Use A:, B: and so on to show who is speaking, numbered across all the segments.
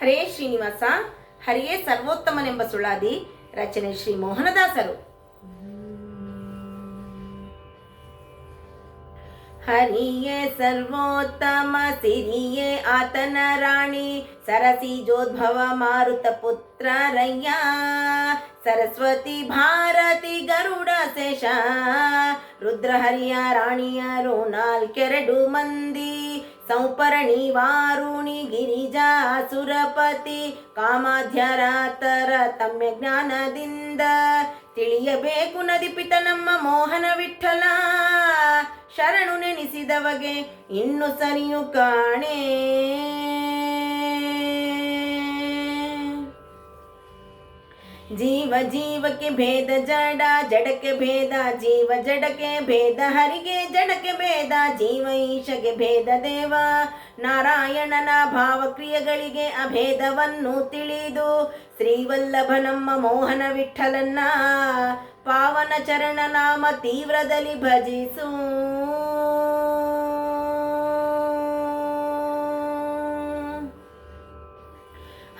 A: ಹರೇ ಶ್ರೀನಿವಾಸ, ಹರಿಯೇ ಸರ್ವೋತ್ತಮನೆಂಬ ಸುಳಾದಿ ರಚನೆ ಶ್ರೀ ಮೋಹನದಾಸರು. ಹರಿಯೇ ಸರ್ವೋತ್ತಮ ಸಿರಿಯೇ ಆತನ ರಾಣಿ, ಸರಸಿ ಜೋದ್ಭವ ಮಾರುತ ಪುತ್ರ ರಯ್ಯ ಸರಸ್ವತಿ ಭಾರತಿ ಗರುಡ ಶೇಷ ರುದ್ರಹರಿಯ ರಾಣಿಯರು ನಾಲ್ಕೆರಡು ಮಂದಿ. ಸೌಪರ್ಣಿ ವಾರುಣಿ ಗಿರಿಜಾ ಸುರಪತಿ ಕಾಮಾಧ್ಯರಾತರ ತಮ್ಮ ಜ್ಞಾನದಿಂದ ತಿಳಿಯಬೇಕು ನದಿಪಿತ ನಮ್ಮ ಮೋಹನ ವಿಠಲ. ಶರಣು ನೆನೆಸಿದವಗೆ ಇನ್ನು ಸರಿಯು ಕಾಣೆ. ಜೀವ ಜೀವಕ್ಕೆ ಭೇದ ಜಡ, ಜಡಕ್ಕೆ ಭೇದ, ಜೀವ ಜಡಕ್ಕೆ ಭೇದ, ಹರಿಗೆ ಜಡಕ್ಕೆ ಭೇದ, ಜೀವ ಈಶಗೆ ಭೇದ ದೇವ. ನಾರಾಯಣನ ಭಾವಕ್ರಿಯೆಗಳಿಗೆ ಅಭೇದವನ್ನು ತಿಳಿದು ಶ್ರೀವಲ್ಲಭ ನಮ್ಮ ಮೋಹನ ವಿಠಲನ್ನ ಪಾವನ ಚರಣ ನಾಮ ತೀವ್ರದಲ್ಲಿ ಭಜಿಸು.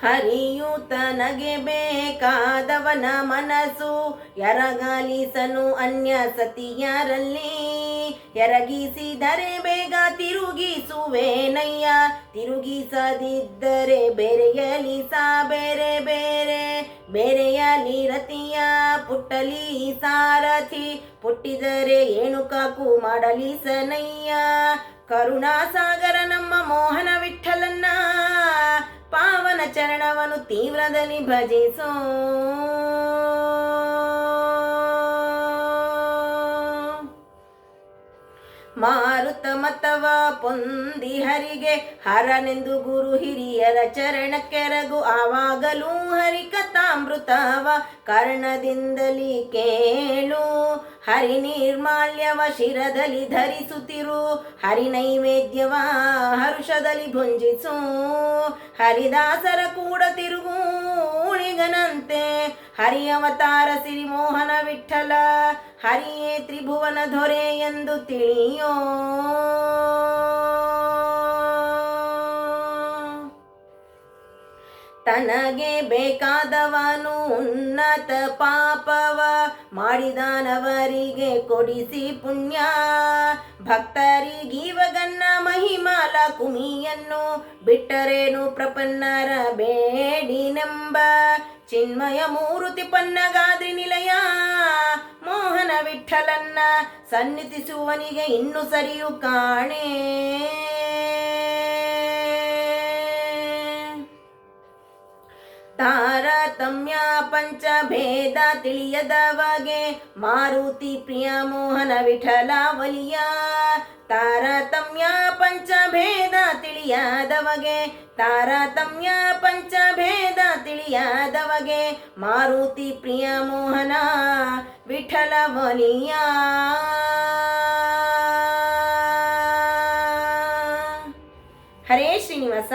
A: ಹರಿಯು ತನಗೆ ಬೇಕಾದವನ ಮನಸ್ಸು, ಎರಗಾಲಿಸನು ಅನ್ಯ ಸತಿಯರಲ್ಲಿ. ಎರಗಿಸಿದರೆ ಬೇಗ ತಿರುಗಿಸುವೇನಯ್ಯ? ತಿರುಗಿಸದಿದ್ದರೆ ಬೇರೆಯಲಿ ಸಾ ಬೇರೆ ಬೇರೆ. ಬೇರೆಯಲಿ ರತಿಯ ಪುಟ್ಟಲಿ ಸಾರಥಿ, ಪುಟ್ಟಿದರೆ ಏನು ಕಾಕು ಮಾಡಲಿ ಸನಯ್ಯ ಕರುಣಾಸಾಗರ ನಮ್ಮ ಮೋಹನ ವಿಠಲನ್ನ ಪಾವನ ಚರಣವನ್ನು ತೀವ್ರದಲ್ಲಿ ಭಜಿಸೋ ಮಾರುತ ಮತವ ಪೊಂದಿ ಹರಿಗೆ ಹರನೆಂದು ಗುರು ಹಿರಿಯರ ಚರಣಕ್ಕೆರಗು ಆವಾಗಲೂ ಹರಿ ಕಥಾಮೃತವ ಕರ್ಣದಿಂದಲಿ ಕೇಳು. ಹರಿ ನಿರ್ಮಾಲ್ಯವ ಶಿರದಲ್ಲಿ ಧರಿಸುತ್ತಿರು. ಹರಿ ನೈವೇದ್ಯವ ಹರುಷದಲ್ಲಿ ಭುಂಜಿಸು. ಹರಿದಾಸರ ಕೂಡ ತಿರುಗು. ಉಳಿಗನಂತೆ ಹರಿ ಅವತಾರ ಸಿರಿಮೋಹನ ವಿಠಲ. ಹರಿಯೇ ತ್ರಿಭುವನ ದೊರೆ ಎಂದು ತಿಳಿಯೋ ತನಗೆ ಬೇಕಾದವನು ಉನ್ನತ ಪಾಪವ ಮಾಡಿದಾನವರಿಗೆ ಕೊಡಿಸಿ ಪುಣ್ಯ. ಭಕ್ತರಿಗೀವಗನ್ನ ಮಹಿಮಾಲ ಕುಮಿಯನ್ನು ಬಿಟ್ಟರೇನು ಪ್ರಪನ್ನರ ಬೇಡಿನೆಂಬ. ಚಿನ್ಮಯ ಮೂರುತಿ ಪನ್ನಗಾದ್ರಿ ನಿಲಯ, ಮೋಹನ ವಿಠಲನ್ನ ಸನ್ನಿಧಿಸುವನಿಗೆ ಇನ್ನು ಸರಿಯು ಕಾಣೆ. ತಾರತಮ್ಯ ಪಂಚಭೇದ ತಿಳಿಯದವಗೆ ಮಾರುತಿ ಪ್ರಿಯ ಮೋಹನ ವಿಠಲ ವಲಿಯ ತಾರತಮ್ಯ ಪಂಚಭೇದ ತಿಳಿಯದವಗೆ, ತಾರತಮ್ಯ ಪಂಚಭೇದ ತಿಳಿಯದವಗೆ ಮಾರುತಿ ಪ್ರಿಯ ಮೋಹನ ವಿಠಲ ವಲಿಯ ಹರೇ ಶ್ರೀನಿವಾಸ.